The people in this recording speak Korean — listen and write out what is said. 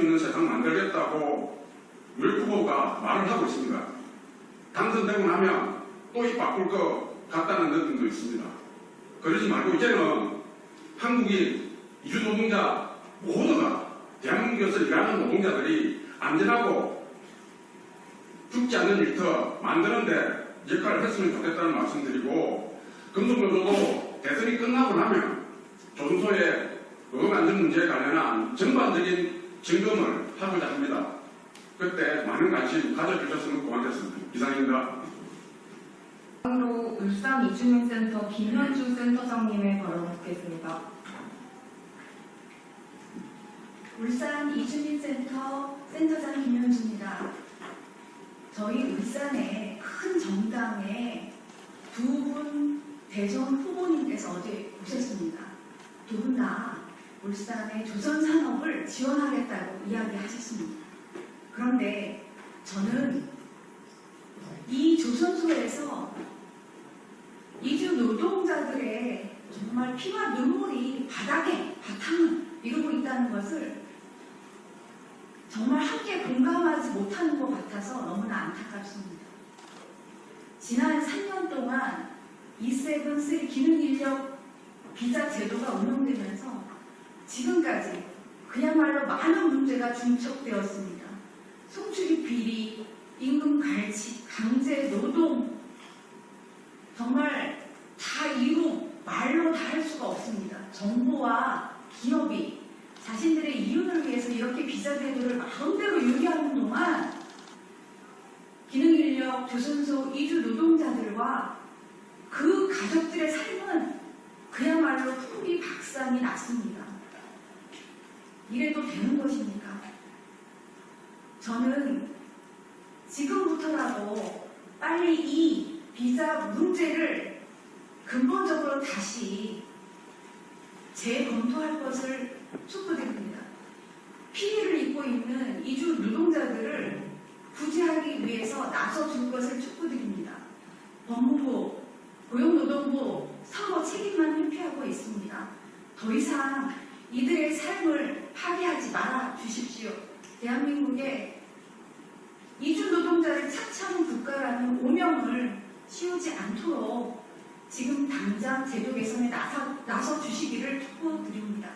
있는 세상 만들겠다고 물 후보가 말을 하고 있습니다. 당선되고 나면 또이 바꿀 것 같다는 느낌도 있습니다. 그러지 말고 이제는 한국인 이주 노동자 모두가 대한민국에서 일하는 노동자들이 안전하고 죽지 않는 일터 만드는데 역할을 했으면 좋겠다는 말씀드리고 금속노조도 대선이 끝나고 나면 조선소의 노동안전 문제에 관련한 전반적인 점검을 하고자 합니다. 그때 많은 관심 가져주셨으면 고맙겠습니다. 이상입니다. 다음으로 울산 이주민센터 김현주 센터장님의 발언 듣겠습니다. 울산 이주민센터 센터장 김현주입니다. 저희 울산의 큰 정당의 두분 대선 후보님께서 어제 오셨습니다. 두 분 다 울산의 조선 산업을 지원하겠다고 이야기하셨습니다. 그런데 저는 이 조선소에서 이주 노동자들의 정말 피와 눈물이 바닥에 바탕을 이루고 있다는 것을 정말 함께 공감하지 못하는 것 같아서 너무나 안타깝습니다. 지난 3년 동안 E7-3 기능인력 비자 제도가 운영되면서 그야말로 많은 문제가 중첩되었습니다. 송출입 비리, 임금 갈취, 강제 노동, 정말 다 이루 말로 다 할 수가 없습니다. 정부와 기업이 자신들의 이윤을 위해서 이렇게 비자 제도를 마음대로 유리하는 동안 기능인력 조선소 이주 노동자들과 그 가족들의 삶은 그야말로 풍비 박산이 났습니다. 이래도 되는 것입니까? 저는 지금부터라도 빨리 이 비자 문제를 근본적으로 다시 재검토할 것을 촉구드립니다. 피해를 입고 있는 이주 노동자들을 구제하기 위해서 나서줄 것을 촉구드립니다. 법무부, 고용노동부 서로 책임만 회피하고 있습니다. 더 이상 이들의 삶을 파괴하지 말아 주십시오. 대한민국의 이주 노동자를 착취하는 국가라는 오명을 씌우지 않도록 지금 당장 제도 개선에 나서, 나서 주시기를 촉구드립니다.